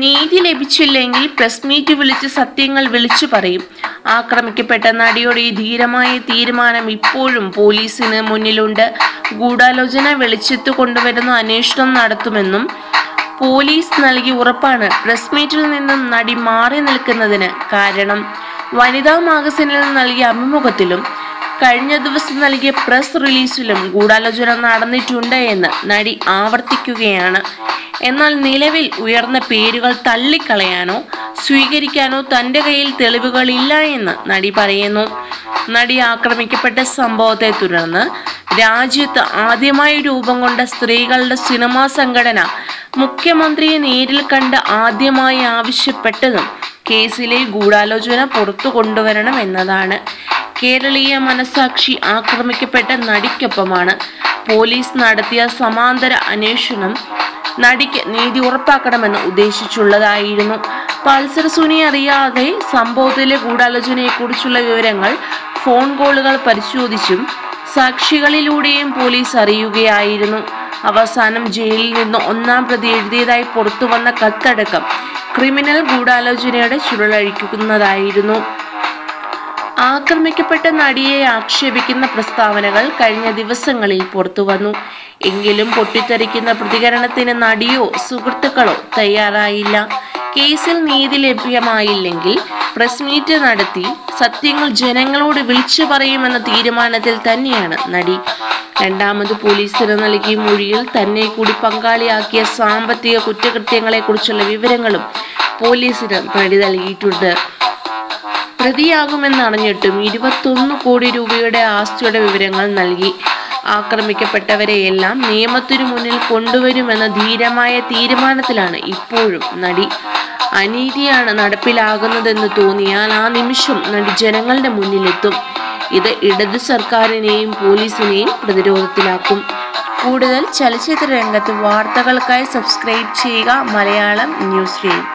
നീതി ലഭിച്ചില്ലെങ്കിൽ press meet വിളിച്ച് സത്യങ്ങൾ വിളിച്ചു പറയും. ആക്രമിക്കപ്പെട്ട നടിയുടെ ഈ ധീരമായ തീരുമാനം ഇപ്പോഴും പോലീസിന് മുന്നിലുണ്ട്. ഗൂഢാലോചന വെളിച്ചത്ത് കൊണ്ടുവരുന്ന അന്വേഷണം നടത്തുമെന്നും പോലീസ് നൽകിയ ഉറപ്പാണ് പ്രസ് മീറ്റിൽ നിന്നും നടി മാറി നിൽക്കുന്നതിന് കാരണം. വനിതാ മാഗസിനിൽ നൽകിയ അഭിമുഖത്തിലും കഴിഞ്ഞ ദിവസം നൽകിയ പ്രസ് റിലീസിലും ഗൂഢാലോചന നടന്നിട്ടുണ്ട് എന്ന് നടി ആവർത്തിക്കുകയാണ്. എന്നാൽ നിലവിൽ ഉയർന്ന പേരുകൾ തള്ളിക്കളയാനോ സ്വീകരിക്കാനോ തന്റെ കയ്യിൽ തെളിവുകളില്ല എന്ന് നടി പറയുന്നു. നടി ആക്രമിക്കപ്പെട്ട സംഭവത്തെ തുടർന്ന് രാജ്യത്ത് ആദ്യമായി രൂപം കൊണ്ട സ്ത്രീകളുടെ സിനിമാ സംഘടന മുഖ്യമന്ത്രിയെ നേരിൽ കണ്ട് ആദ്യമായി ആവശ്യപ്പെട്ടതും കേസിലെ ഗൂഢാലോചന പുറത്തു കൊണ്ടുവരണം എന്നതാണ്. കേരളീയ മനസാക്ഷി ആക്രമിക്കപ്പെട്ട നടിക്കൊപ്പമാണ് പോലീസ് നടത്തിയ സമാന്തര അന്വേഷണം നടിക്ക് നീതി ഉറപ്പാക്കണമെന്ന് ഉദ്ദേശിച്ചുള്ളതായിരുന്നു. പൾസർ സുനി അറിയാതെ സംഭവത്തിലെ ഗൂഢാലോചനയെക്കുറിച്ചുള്ള വിവരങ്ങൾ ഫോൺ കോളുകൾ പരിശോധിച്ചും സാക്ഷികളിലൂടെയും പോലീസ് അറിയുകയായിരുന്നു. അവസാനം ജയിലിൽ നിന്ന് ഒന്നാം പ്രതി എഴുതിയതായി പുറത്തുവന്ന കത്തടക്കം ക്രിമിനൽ ഗൂഢാലോചനയുടെ ചുരുളഴിക്കുന്നതായിരുന്നു. ആക്രമിക്കപ്പെട്ട നടിയെ ആക്ഷേപിക്കുന്ന പ്രസ്താവനകൾ കഴിഞ്ഞ ദിവസങ്ങളിൽ പുറത്തുവന്നു എങ്കിലും പൊട്ടിത്തെറിക്കുന്ന പ്രതികരണത്തിന് നടിയോ സുഹൃത്തുക്കളോ തയ്യാറായില്ല. കേസിൽ നീതി ലഭ്യമായില്ലെങ്കിൽ പ്രസ് മീറ്റ് നടത്തി സത്യങ്ങൾ ജനങ്ങളോട് വിളിച്ചു പറയുമെന്ന തീരുമാനത്തിൽ തന്നെയാണ് നടി. രണ്ടാമത് പോലീസിന് നൽകിയ മൊഴിയിൽ തന്നെ കൂടി പങ്കാളിയാക്കിയ സാമ്പത്തിക കുറ്റകൃത്യങ്ങളെക്കുറിച്ചുള്ള വിവരങ്ങളും പോലീസിന് നടി നൽകിയിട്ടുണ്ട്. പ്രതിയാകുമെന്നറിഞ്ഞിട്ടും ഇരുപത്തൊന്ന് കോടി രൂപയുടെ ആസ്തിയുടെ വിവരങ്ങൾ നൽകി. ആക്രമിക്കപ്പെട്ടവരെയെല്ലാം നിയമത്തിനു മുന്നിൽ കൊണ്ടുവരുമെന്ന ധീരമായ തീരുമാനത്തിലാണ് ഇപ്പോഴും നടി. അനീതിയാണ് നടപ്പിലാകുന്നതെന്ന് തോന്നിയാൽ ആ നിമിഷം നടി ജനങ്ങളുടെ മുന്നിലെത്തും. ഇത് ഇടതു സർക്കാരിനെയും പോലീസിനെയും പ്രതിരോധത്തിലാക്കും. കൂടുതൽ ചലച്ചിത്ര രംഗത്ത് വാർത്തകൾക്കായി സബ്സ്ക്രൈബ് ചെയ്യുക മലയാളം ന്യൂസ് റീം